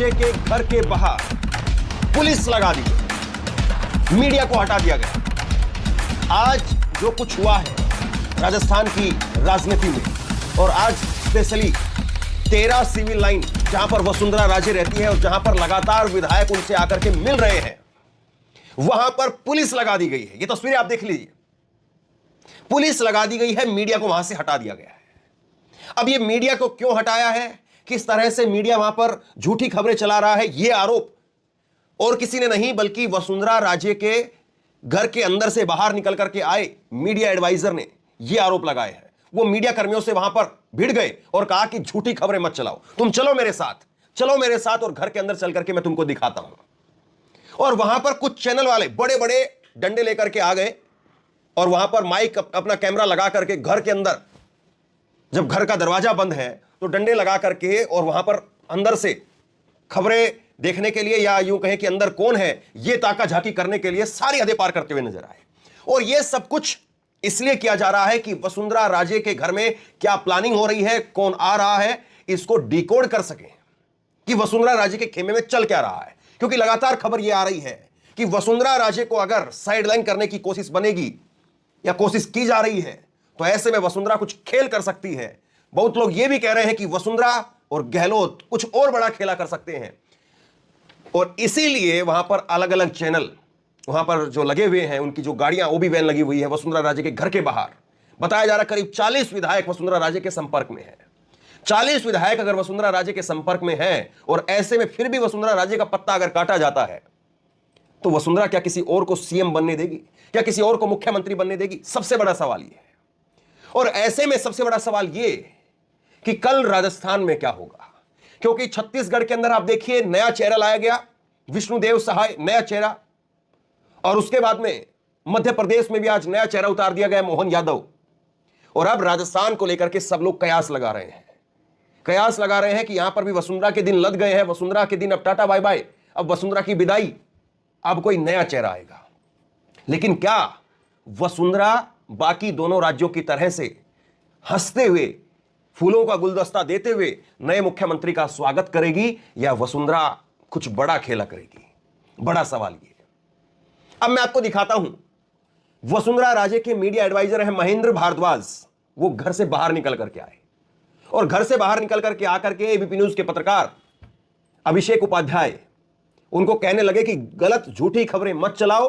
राजे के घर के बाहर पुलिस लगा दी गई। मीडिया को हटा दिया गया। आज जो कुछ हुआ है, राजस्थान की राजनीति में, और आज स्पेशली तेरह सिविल लाइन जहाँ पर वसुंधरा राजे रहती है और जहाँ पर लगातार विधायक उनसे आकर के मिल रहे हैं, वहाँ पर पुलिस लगा दी गई है। ये तस्वीरें आप देख लीजिए। पुलिस लगा दी गई है, मीडिया को वहाँ से हटा दिया गया है। अब ये मीडिया को क्यों हटाया है? किस तरह से मीडिया वहाँ पर झूठी खबरें चला रहा है यह आरोप। और किसी ने नहीं, बल्कि वसुंधरा राजे के घर के अंदर से बाहर निकल करके आए मीडिया एडवाइजर ने। यह आरोप लगाए हैं। वो मीडिया कर्मियों से वहाँ पर भिड़ गए और कहा कि झूठी खबरें मत चलाओ। तुम चलो मेरे साथ, चलो मेरे साथ और घर के अंदर चल करके मैं तुमको दिखाता हूँ। और वहाँ पर कुछ चैनल वाले बड़े बड़े डंडे लेकर के आ गए और वहाँ पर माइक अपना कैमरा लगा करके घर के अंदर, जब घर का दरवाज़ा बंद है तो डंडे लगा करके और वहाँ पर अंदर से खबरें देखने के लिए या यूँ कहें कि अंदर कौन है, ये ताका झाकी करने के लिए सारी हदें पार करते हुए नज़र आए। और ये सब कुछ इसलिए किया जा रहा है कि वसुंधरा राजे के घर में क्या प्लानिंग हो रही है, कौन आ रहा है, इसको डिकोड कर सके कि वसुंधरा राजे के खेमे में चल क्या रहा है। क्योंकि लगातार खबर यह आ रही है कि वसुंधरा राजे को अगर साइडलाइन करने की कोशिश बनेगी या कोशिश की जा रही है तो ऐसे में वसुंधरा कुछ खेल कर सकती है। बहुत लोग यह भी कह रहे हैं कि वसुंधरा और गहलोत कुछ और बड़ा खेला कर सकते हैं। और इसीलिए वहाँ पर अलग अलग चैनल, वहाँ पर जो लगे हुए हैं, उनकी जो गाड़ियाँ, वो भी वैन लगी हुई है वसुंधरा राजे के घर के बाहर। बताया जा रहा करीब 40 विधायक वसुंधरा राजे के संपर्क में है। 40 विधायक अगर वसुंधरा राजे के संपर्क में है, और ऐसे में फिर भी वसुंधरा राजे का पत्ता अगर काटा जाता है तो वसुंधरा क्या किसी और को सीएम बनने देगी? क्या किसी और को मुख्यमंत्री बनने देगी? सबसे बड़ा सवाल यह है। और ऐसे में सबसे बड़ा सवाल यह कि कल राजस्थान में क्या होगा? क्योंकि छत्तीसगढ़ के अंदर आप देखिए, नया चेहरा लाया गया, विष्णुदेव सहाय, नया चेहरा। और उसके बाद में मध्य प्रदेश में भी आज नया चेहरा उतार दिया गया मोहन यादव। और अब राजस्थान को लेकर के सब लोग कयास लगा रहे हैं। कयास लगा रहे हैं कि यहाँ पर भी वसुंधरा के दिन लद गए हैं, वसुंधरा के दिन अब टाटा, बाय बाय। अब वसुंधरा की विदाई, अब कोई नया चेहरा आएगा। लेकिन क्या वसुंधरा बाकी दोनों राज्यों की तरह से हँसते हुए फूलों का गुलदस्ता देते हुए नए मुख्यमंत्री का स्वागत करेगी या वसुंधरा कुछ बड़ा खेला करेगी? बड़ा सवाल ये। है। अब मैं आपको दिखाता हूँ। वसुंधरा राजे के मीडिया एडवाइजर हैं महेंद्र भारद्वाज। वो घर से बाहर निकल करके आए। और घर से बाहर निकल करके आकर के एबीपी न्यूज़ के पत्रकार अभिषेक उपाध्याय, उनको कहने लगे कि गलत, झूठी खबरें मत चलाओ।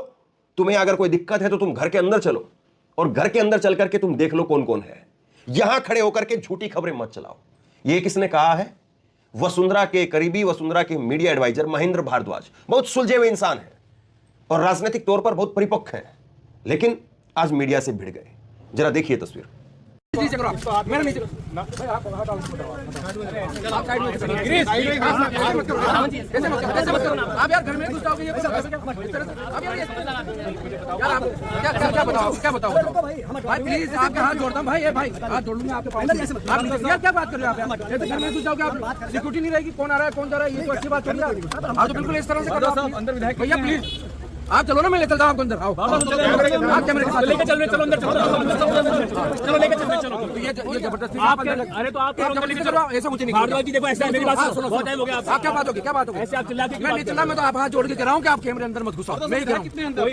तुम्हें अगर कोई दिक्कत है तो तुम घर के अंदर चलो। और घर के अंदर चल करके तुम देख लो कौन कौन है। यहाँ खड़े होकर के झूठी खबरें मत चलाओ। ये किसने कहा है? वसुंधरा के करीबी, वसुंधरा के मीडिया एडवाइजर महेंद्र भारद्वाज। बहुत सुलझे हुए इंसान है और राजनीतिक तौर पर बहुत परिपक्व है। लेकिन आज मीडिया से भिड़ गए। जरा देखिए तस्वीर। करो आप। करो। करो, करो। प्लीज़ आपके हाथ जोड़ता हूँ भाई ये भाई हाथ जोड़ लूँगा आपके पास क्या बात कर रहे हो आप? तो घर में घुस जाओगे आप सिक्योरिटी नहीं रहेगी कौन आ रहा है कौन जा रहा है ये तो अच्छी बात थोड़ी है आप तो बिल्कुल इस तरह से कर रहे हो अंदर विधायक भैया प्लीज़ आप चलो ना मैं ले चलता हूँ आपको अंदर आओ आप कैमरे के साथ लेके चल रहे चलो अंदर चलो लेके चल रहे चलो ये ये ज़बरदस्ती आप क्या अरे तो आप ज़बरदस्ती चलो ऐसा मुझे नहीं भारद्वाज जी देखो ऐसे मेरी बात सुनो बहुत टाइम हो गया आप क्या बात होगी क्या बात होगी ऐसे आप चिल्ला के मैं नहीं चिल्ला मैं तो आप हाथ जोड़ के कह रहा हूँ कि आप कैमरे अंदर मत घुसाओ मैं कह रहा हूँ अंदर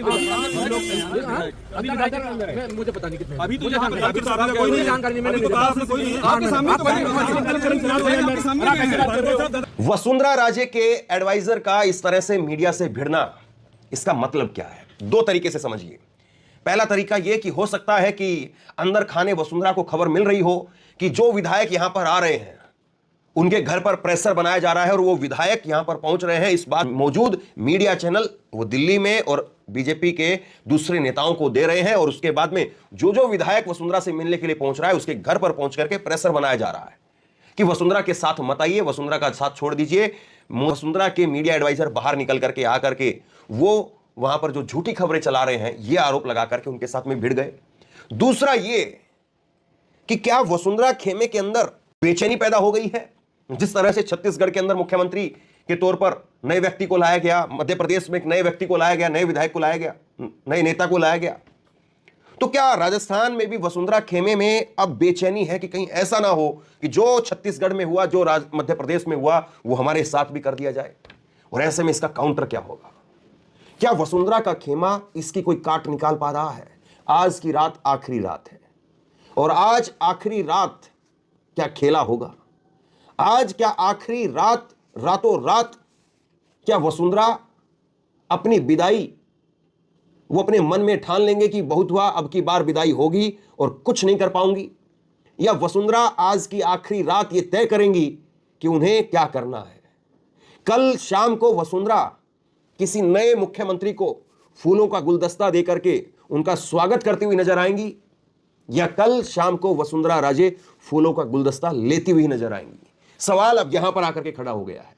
मुझे पता नहीं कितने अभी मुझे कोई नहीं जानकारी नहीं मैंने आपके सामने वसुंधरा राजे के एडवाइजर का इस तरह से मीडिया से भिड़ना इसका मतलब क्या है? दो तरीके से समझिए। पहला तरीका यह कि हो सकता है कि अंदर खाने वसुंधरा को खबर मिल रही हो कि जो विधायक यहाँ पर आ रहे हैं, उनके घर पर प्रेशर बनाया जा रहा है और वो विधायक यहाँ पर पहुँच रहे हैं। इस बात मौजूद मीडिया चैनल, वो दिल्ली में और बीजेपी के दूसरे नेताओं को दे रहे हैं और उसके बाद में जो जो विधायक वसुंधरा से मिलने के लिए पहुँच रहा है, उसके घर पर पहुँच करके प्रेशर बनाया जा रहा है। कि वसुंधरा के साथ मत आइए, वसुंधरा का साथ छोड़ दीजिए। वसुंधरा के मीडिया एडवाइजर बाहर निकल करके आ करके वो वहाँ पर जो झूठी खबरें चला रहे हैं, ये आरोप लगा करके उनके साथ में भिड़ गए। दूसरा ये कि क्या वसुंधरा खेमे के अंदर बेचैनी पैदा हो गई है? जिस तरह से छत्तीसगढ़ के अंदर मुख्यमंत्री के तौर पर नए व्यक्ति को लाया गया, मध्य प्रदेश में एक नए व्यक्ति को लाया गया, नए विधायक को लाया गया, नए नेता को लाया गया। तो क्या राजस्थान में भी वसुंधरा खेमे में अब बेचैनी है कि कहीं ऐसा ना हो कि जो छत्तीसगढ़ में हुआ, जो मध्य प्रदेश में हुआ, वो हमारे साथ भी कर दिया जाए? और ऐसे में इसका काउंटर क्या होगा? क्या वसुंधरा का खेमा इसकी कोई काट निकाल पा रहा है? आज की रात आखिरी रात है। और आज आखिरी रात क्या खेला होगा? आज क्या आखिरी रात, रातों रात क्या वसुंधरा अपनी विदाई वो अपने मन में ठान लेंगे कि बहुत हुआ, अब की बार विदाई होगी और कुछ नहीं कर पाऊँगी। या वसुंधरा आज की आखिरी रात ये तय करेंगी कि उन्हें क्या करना है। कल शाम को वसुंधरा किसी नए मुख्यमंत्री को फूलों का गुलदस्ता देकर के उनका स्वागत करती हुई नज़र आएँगी, या कल शाम को वसुंधरा राजे फूलों का गुलदस्ता लेती हुई नज़र आएँगी। सवाल अब यहाँ पर आकर के खड़ा हो गया है।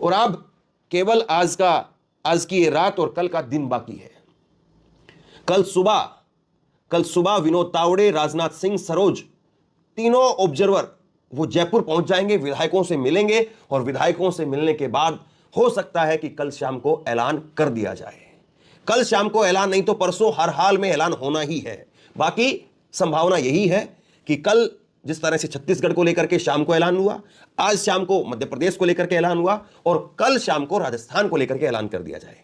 और अब केवल आज का, आज की ये रात और कल का दिन बाकी है। कल सुबह कल सुबह विनोद तावड़े, राजनाथ सिंह, सरोज, तीनों ऑब्जर्वर वो जयपुर पहुँच जाएँगे, विधायकों से मिलेंगे और विधायकों से मिलने के बाद हो सकता है कि कल शाम को ऐलान कर दिया जाए। कल शाम को ऐलान नहीं तो परसों हर हाल में ऐलान होना ही है। बाकी संभावना यही है कि कल जिस तरह से छत्तीसगढ़ को लेकर के शाम को ऐलान हुआ, आज शाम को मध्य प्रदेश को लेकर के ऐलान हुआ और कल शाम को राजस्थान को लेकर के ऐलान कर दिया जाए।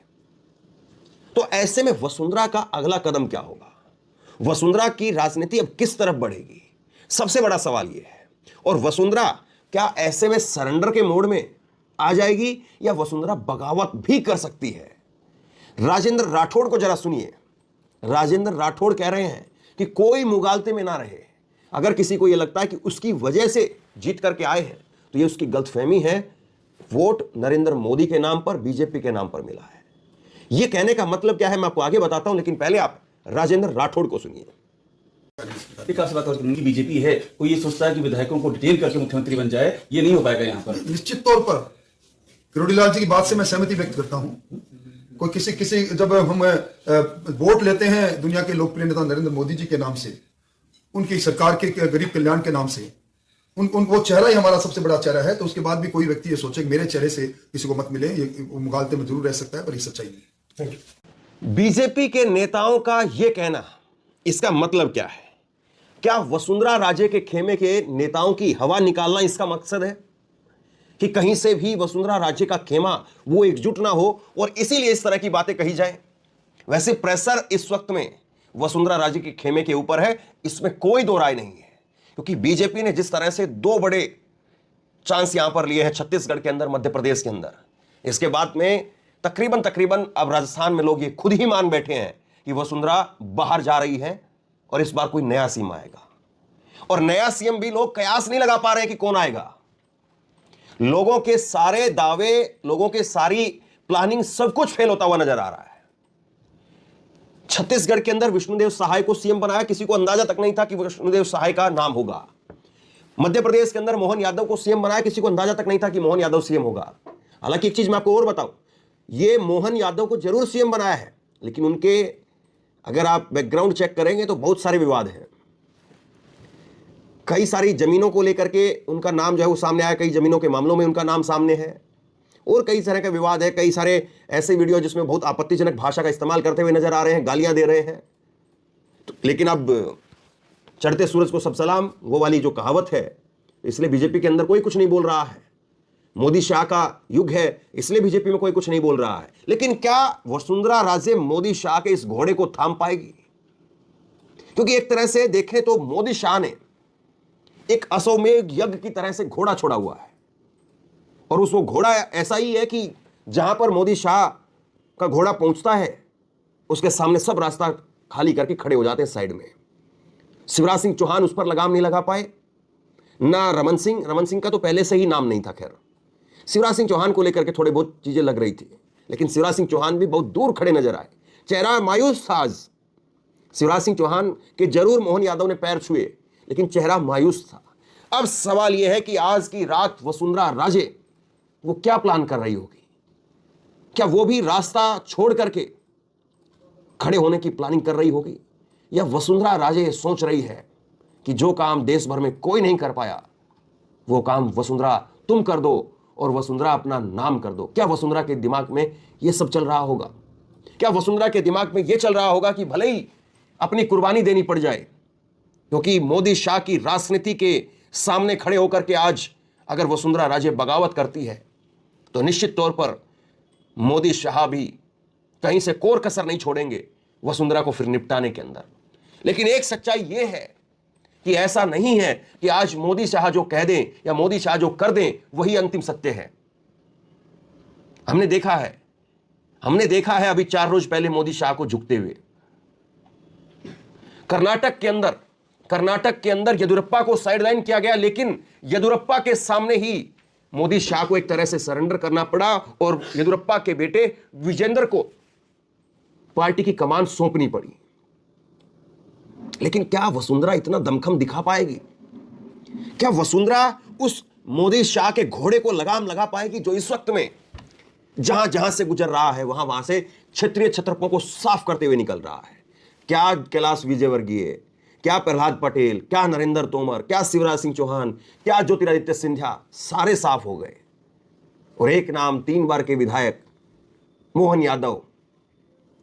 तो ऐसे में वसुंधरा का अगला कदम क्या होगा? वसुंधरा की राजनीति अब किस तरफ़ बढ़ेगी? सबसे बड़ा सवाल यह है। और वसुंधरा क्या ऐसे में सरेंडर के मोड में आ जाएगी या वसुंधरा बगावत भी कर सकती है? राजेंद्र राठौड़ को जरा सुनिए। राजेंद्र राठौड़ कह रहे हैं कि कोई मुगालते में ना रहे। अगर किसी को यह लगता है कि उसकी वजह से जीत करके आए हैं तो यह उसकी गलतफहमी है। वोट नरेंद्र मोदी के नाम पर, बीजेपी के नाम पर मिला है। यह कहने का मतलब क्या है मैं आपको आगे बताता हूँ लेकिन पहले आप राजेंद्र राठौड़ को सुनिए। विकास बात और बीजेपी है वो ये सोचता है कि विधायकों को डिटेल करके मुख्यमंत्री बन जाए ये नहीं हो पाएगा यहाँ पर। निश्चित तौर पर किरोड़ीलाल जी की बात से मैं सहमति व्यक्त करता हूँ। कोई किसी किसी जब हम वोट लेते हैं दुनिया के लोकप्रिय नेता नरेंद्र मोदी जी के नाम से उनकी सरकार के के गरीब कल्याण के नाम से उन, उन वो चेहरा ही हमारा सबसे बड़ा चेहरा है तो उसके बाद भी कोई व्यक्ति ये सोचे मेरे चेहरे से किसी को मत मिले ये मुगालते में ज़रूर रह सकता है पर ये सच्चाई नहीं। बीजेपी के नेताओं का यह कहना, इसका मतलब क्या है? क्या वसुंधरा राजे के खेमे के नेताओं की हवा निकालना इसका मकसद है? कि कहीं से भी वसुंधरा राज्य का खेमा वो एकजुट ना हो और इसीलिए इस तरह की बातें कही जाए? वैसे प्रेशर इस वक्त में वसुंधरा राजे के खेमे के ऊपर है, इसमें कोई दो राय नहीं है। क्योंकि बीजेपी ने जिस तरह से दो बड़े चांस यहाँ पर लिए हैं, छत्तीसगढ़ के अंदर, मध्य प्रदेश के अंदर। इसके बाद में तकरीबन तकरीबन अब राजस्थान में लोग ये खुद ही मान बैठे हैं कि वसुंधरा बाहर जा रही है और इस बार कोई नया सीएम आएगा। और नया सीएम भी लोग कयास नहीं लगा पा रहे कि कौन आएगा। लोगों के सारे दावे, लोगों के सारी प्लानिंग सब कुछ फेल होता हुआ नज़र आ रहा है। छत्तीसगढ़ के अंदर विष्णुदेव सहाय को सीएम बनाया, किसी को अंदाज़ा तक नहीं था कि विष्णुदेव सहाय का नाम होगा। मध्य प्रदेश के अंदर मोहन यादव को सीएम बनाया, किसी को अंदाज़ा तक नहीं था कि मोहन यादव सीएम होगा। हालाँकि एक चीज़ मैं आपको और बताऊँ ये मोहन यादव को ज़रूर सीएम बनाया है, लेकिन उनके, अगर आप बैकग्राउंड चेक करेंगे तो बहुत सारे विवाद हैं। कई सारी जमीनों को लेकर के उनका नाम जो है वो सामने आया, कई जमीनों के मामलों में उनका नाम सामने है, और कई तरह का विवाद है, कई सारे ऐसे वीडियो जिसमें बहुत आपत्तिजनक भाषा का इस्तेमाल करते हुए नज़र आ रहे हैं, गालियाँ दे रहे हैं। तो लेकिन अब चढ़ते सूरज को सब सलाम, वो वाली जो कहावत है, इसलिए बीजेपी के अंदर कोई कुछ नहीं बोल रहा है। मोदी शाह का युग है, इसलिए बीजेपी में कोई कुछ नहीं बोल रहा है। लेकिन क्या वसुंधरा राजे मोदी शाह के इस घोड़े को थाम पाएगी? क्योंकि एक तरह से देखें तो मोदी शाह ने एक अश्वमेघ यज्ञ की तरह से घोड़ा छोड़ा हुआ है। और उस वो घोड़ा ऐसा ही है कि जहाँ पर मोदी शाह का घोड़ा पहुँचता है, उसके सामने सब रास्ता खाली करके खड़े हो जाते हैं साइड में। शिवराज सिंह चौहान उस पर लगाम नहीं लगा पाए। ना रमन सिंह रमन सिंह का तो पहले से ही नाम नहीं था, खैर। शिवराज सिंह चौहान को लेकर के थोड़े बहुत चीज़ें लग रही थी, लेकिन शिवराज सिंह चौहान भी बहुत दूर खड़े नज़र आए। चेहरा मायूस था आज। शिवराज सिंह चौहान के ज़रूर मोहन यादव ने पैर छुए, लेकिन चेहरा मायूस था। अब सवाल यह है कि आज की रात वसुंधरा राजे, वो क्या प्लान कर रही होगी? क्या वो भी रास्ता छोड़ करके खड़े होने की प्लानिंग कर रही होगी? या वसुंधरा राजे सोच रही है कि जो काम देश भर में कोई नहीं कर पाया, वो काम वसुंधरा तुम कर दो और वसुंधरा अपना नाम कर दो। क्या वसुंधरा के दिमाग में ये सब चल रहा होगा? क्या वसुंधरा के दिमाग में ये चल रहा होगा कि भले ही अपनी कुर्बानी देनी पड़ जाए, क्योंकि मोदी शाह की राजनीति के सामने खड़े होकर के आज अगर वसुंधरा राजे बगावत करती है तो निश्चित तौर पर मोदी शाह भी कहीं से कोर कसर नहीं छोड़ेंगे वसुंधरा को फिर निपटाने के अंदर। लेकिन एक सच्चाई यह है कि ऐसा नहीं है कि आज मोदी शाह जो कह दें या मोदी शाह जो कर दें, वही अंतिम सत्य है। हमने देखा है। हमने देखा है अभी चार रोज पहले मोदी शाह को झुकते हुए। कर्नाटक के अंदर, कर्नाटक के अंदर येदुरप्पा को साइडलाइन किया गया, लेकिन येदुरप्पा के सामने ही मोदी शाह को एक तरह से सरेंडर करना पड़ा और येदुरप्पा के बेटे विजेंद्र को पार्टी की कमान सौंपनी पड़ी। लेकिन क्या वसुंधरा इतना दमखम दिखा पाएगी? क्या वसुंधरा उस मोदी शाह के घोड़े को लगाम लगा पाएगी जो इस वक्त में जहाँ जहाँ से गुजर रहा है, वहाँ वहाँ से क्षेत्रीय छत्रपों को साफ़ करते हुए निकल रहा है? क्या कैलाश विजयवर्गीय, क्या प्रहलाद पटेल, क्या नरेंद्र तोमर, क्या शिवराज सिंह चौहान, क्या ज्योतिरादित्य सिंधिया, सारे साफ़ हो गए। और एक नाम तीन बार के विधायक मोहन यादव,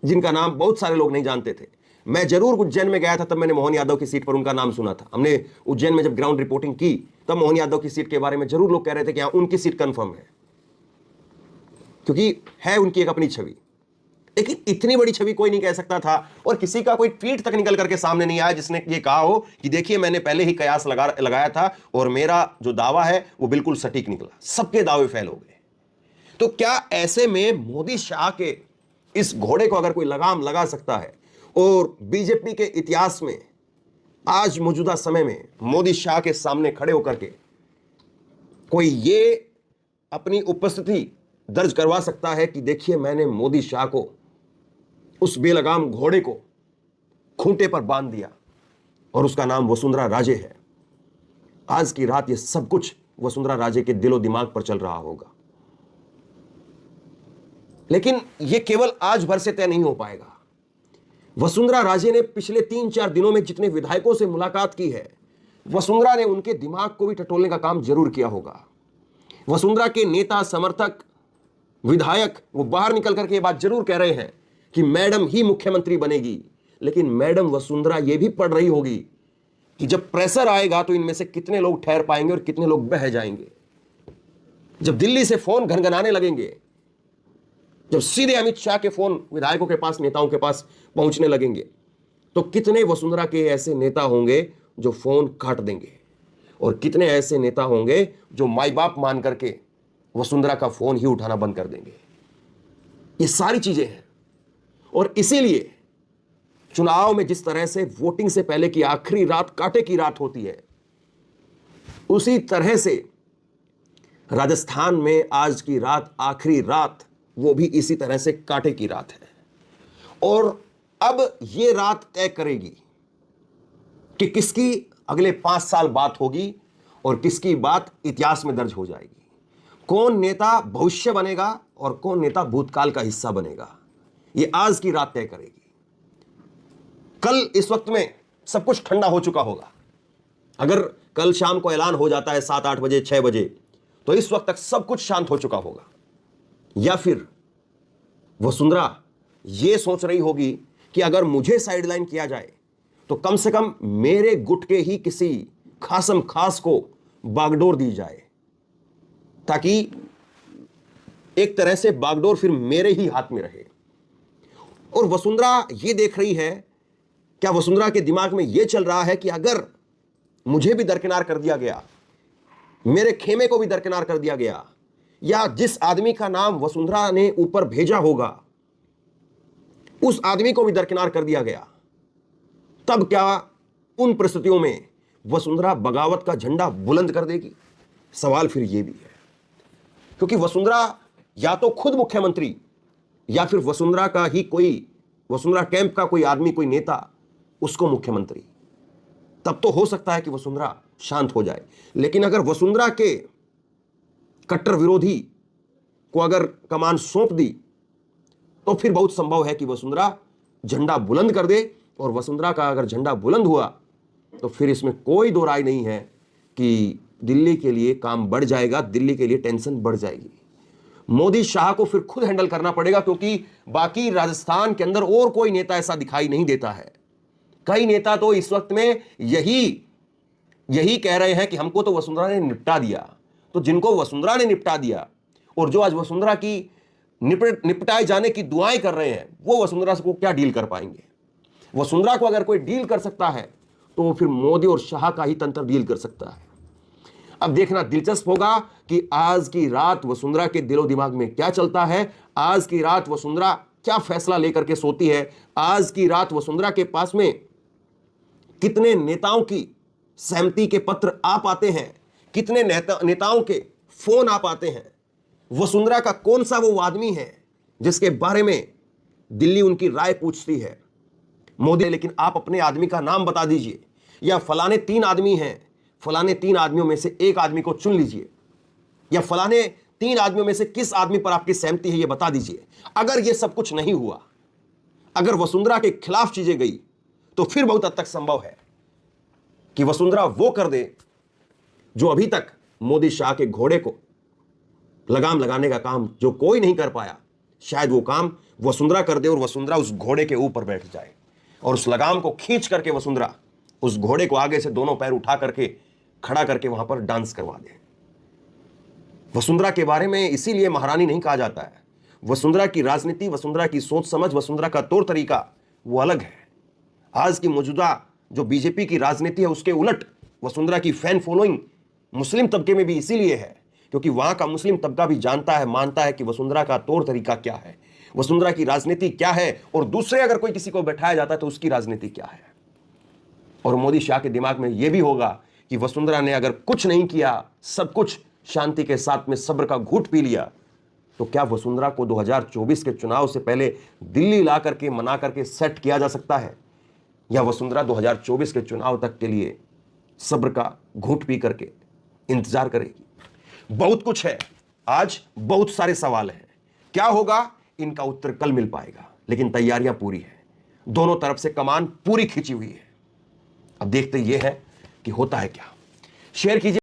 जिनका नाम बहुत सारे लोग नहीं जानते थे मैं ज़रूर उज्जैन में गया था, तब मैंने मोहन यादव की सीट पर उनका नाम सुना था। हमने उज्जैन में जब ग्राउंड रिपोर्टिंग की, तब मोहन यादव की सीट के बारे में ज़रूर लोग कह रहे थे कि हाँ उनकी सीट कंफर्म है। क्योंकि है उनकी एक अपनी छवि। लेकिन इतनी बड़ी छवि कोई नहीं कह सकता था और किसी का कोई ट्वीट तक निकल करके सामने नहीं आया जिसने ये कहा हो कि देखिए, मैंने पहले ही कयास लगा, लगाया था और मेरा जो दावा है, वो बिल्कुल सटीक निकला। सबके दावे फेल हो गए। तो क्या ऐसे में मोदी शाह के इस घोड़े को अगर कोई लगाम लगा सकता है और बीजेपी के इतिहास में, आज मौजूदा समय में मोदी शाह के सामने खड़े होकर के कोई ये अपनी उपस्थिति दर्ज करवा सकता है कि देखिए मैंने मोदी शाह को उस बेलगाम घोड़े को खूंटे पर बाँध दिया और उसका नाम वसुंधरा राजे है। आज की रात ये सब कुछ वसुंधरा राजे के दिलो दिमाग पर चल रहा होगा। लेकिन यह केवल आज भर से तय नहीं हो पाएगा। वसुंधरा राजे ने पिछले तीन चार दिनों में जितने विधायकों से मुलाकात की है, वसुंधरा ने उनके दिमाग को भी टटोलने का काम ज़रूर किया होगा। वसुंधरा के नेता, समर्थक, विधायक, वो बाहर निकल करके ये बात ज़रूर कह रहे हैं कि मैडम ही मुख्यमंत्री बनेगी। लेकिन मैडम वसुंधरा ये भी पढ़ रही होगी कि जब प्रेशर आएगा तो इनमें से कितने लोग ठहर पाएँगे और कितने लोग बह जाएँगे। जब दिल्ली से फ़ोन घनघनाने लगेंगे जब सीधे अमित शाह के फ़ोन विधायकों के पास, नेताओं के पास पहुँचने लगेंगे तो कितने वसुंधरा के ऐसे नेता होंगे जो फ़ोन काट देंगे? और कितने ऐसे नेता होंगे जो माई बाप मान करके वसुंधरा का फ़ोन ही उठाना बंद कर देंगे? ये सारी चीज़ें हैं। और इसीलिए चुनाव में जिस तरह से वोटिंग से पहले की आखिरी रात, कांटे की रात होती है, उसी तरह से राजस्थान में आज की रात, आखिरी रात वो भी इसी तरह से कांटे की रात है। और अब ये रात तय करेगी कि किसकी अगले पाँच साल बात होगी और किसकी बात इतिहास में दर्ज हो जाएगी। कौन नेता भविष्य बनेगा और कौन नेता भूतकाल का हिस्सा बनेगा, ये आज की रात तय करेगी। कल इस वक्त में सब कुछ ठंडा हो चुका होगा। अगर कल शाम को ऐलान हो जाता है सात आठ बजे, छह बजे तो इस वक्त तक सब कुछ शांत हो चुका होगा। या फिर वसुंधरा ये सोच रही होगी कि अगर मुझे साइडलाइन किया जाए तो कम से कम मेरे गुट के ही किसी खासम खास को बागडोर दी जाए, ताकि एक तरह से बागडोर फिर मेरे ही हाथ में रहे। और वसुंधरा ये देख रही है, क्या वसुंधरा के दिमाग में यह चल रहा है कि अगर मुझे भी दरकिनार कर दिया गया, मेरे खेमे को भी दरकिनार कर दिया गया या जिस आदमी का नाम वसुंधरा ने ऊपर भेजा होगा, उस आदमी को भी दरकिनार कर दिया गया। तब क्या उन परिस्थितियों में वसुंधरा बगावत का झंडा बुलंद कर देगी? सवाल फिर यह भी है। क्योंकि वसुंधरा या तो खुद मुख्यमंत्री, या फिर वसुंधरा का ही कोई, वसुंधरा कैंप का कोई आदमी, कोई नेता, उसको मुख्यमंत्री। तब तो हो सकता है कि वसुंधरा शांत हो जाए। लेकिन अगर वसुंधरा के कट्टर विरोधी को अगर कमान सौंप दी तो फिर बहुत संभव है कि वसुंधरा झंडा बुलंद कर दे। और वसुंधरा का अगर झंडा बुलंद हुआ तो फिर इसमें कोई दो राय नहीं है कि दिल्ली के लिए काम बढ़ जाएगा, दिल्ली के लिए टेंशन बढ़ जाएगी। मोदी शाह को फिर खुद हैंडल करना पड़ेगा, क्योंकि बाकी राजस्थान के अंदर और कोई नेता ऐसा दिखाई नहीं देता है। कई नेता तो इस वक्त में यही यही कह रहे हैं कि हमको तो वसुंधरा ने निपटा दिया। तो जिनको वसुंधरा ने निपटा दिया और जो आज वसुंधरा की निपट, निपटाए जाने की दुआएँ कर रहे हैं, वो वसुंधरा को क्या डील कर पाएँगे? वसुंधरा को अगर कोई डील कर सकता है तो फिर मोदी और शाह का ही तंत्र डील कर सकता है। अब देखना दिलचस्प होगा कि आज की रात वसुंधरा के दिलो दिमाग में क्या चलता है, आज की रात वसुंधरा क्या फैसला लेकर के सोती है, आज की रात वसुंधरा के पास में कितने नेताओं की सहमति के पत्र आ पाते हैं कितने नेता नेताओं के फ़ोन आ पाते हैं। वसुंधरा का कौन सा वो आदमी है जिसके बारे में दिल्ली उनकी राय पूछती है? मोदी, लेकिन आप अपने आदमी का नाम बता दीजिए। या फलाने तीन आदमी हैं, फलाने तीन आदमियों में से एक आदमी को चुन लीजिए। या फलाने तीन आदमियों में से किस आदमी पर आपकी सहमति है, ये बता दीजिए। अगर ये सब कुछ नहीं हुआ, अगर वसुंधरा के खिलाफ चीज़ें गई तो फिर बहुत हद तक संभव है कि वसुंधरा वो कर दे जो अभी तक मोदी शाह के घोड़े को लगाम लगाने का काम जो कोई नहीं कर पाया, शायद वो काम वसुंधरा कर दे और वसुंधरा उस घोड़े के ऊपर बैठ जाए। और उस लगाम को खींच करके वसुंधरा उस घोड़े को आगे से दोनों पैर उठा करके खड़ा करके वहाँ पर डांस करवा दे। वसुंधरा के बारे में इसीलिए महारानी नहीं कहा जाता है। वसुंधरा की राजनीति, वसुंधरा की सोच समझ, वसुंधरा का तौर तरीका वो अलग है। आज की मौजूदा जो बीजेपी की राजनीति है, उसके उलट वसुंधरा की फ़ैन फॉलोइंग मुस्लिम तबके में भी इसीलिए है, क्योंकि वहाँ का मुस्लिम तबका भी जानता है, मानता है कि वसुंधरा का तौर तरीका क्या है, वसुंधरा की राजनीति क्या है, और दूसरे अगर कोई किसी को बैठाया जाता है तो उसकी राजनीति क्या है। और मोदी शाह के दिमाग में यह भी होगा कि वसुंधरा ने अगर कुछ नहीं किया, सब कुछ शांति के साथ में सब्र का घूट पी लिया तो क्या वसुंधरा को 2024 के चुनाव से पहले दिल्ली ला करके, मना करके सेट किया जा सकता है? या वसुंधरा 2024 के चुनाव तक के लिए सब्र का घूट पी करके इंतज़ार करेगी। बहुत कुछ है। आज बहुत सारे सवाल हैं। क्या होगा? इनका उत्तर कल मिल पाएगा। लेकिन तैयारियाँ पूरी है। दोनों तरफ़ से कमान पूरी खींची हुई है। अब देखते यह है कि होता है क्या। शेयर कीजिए।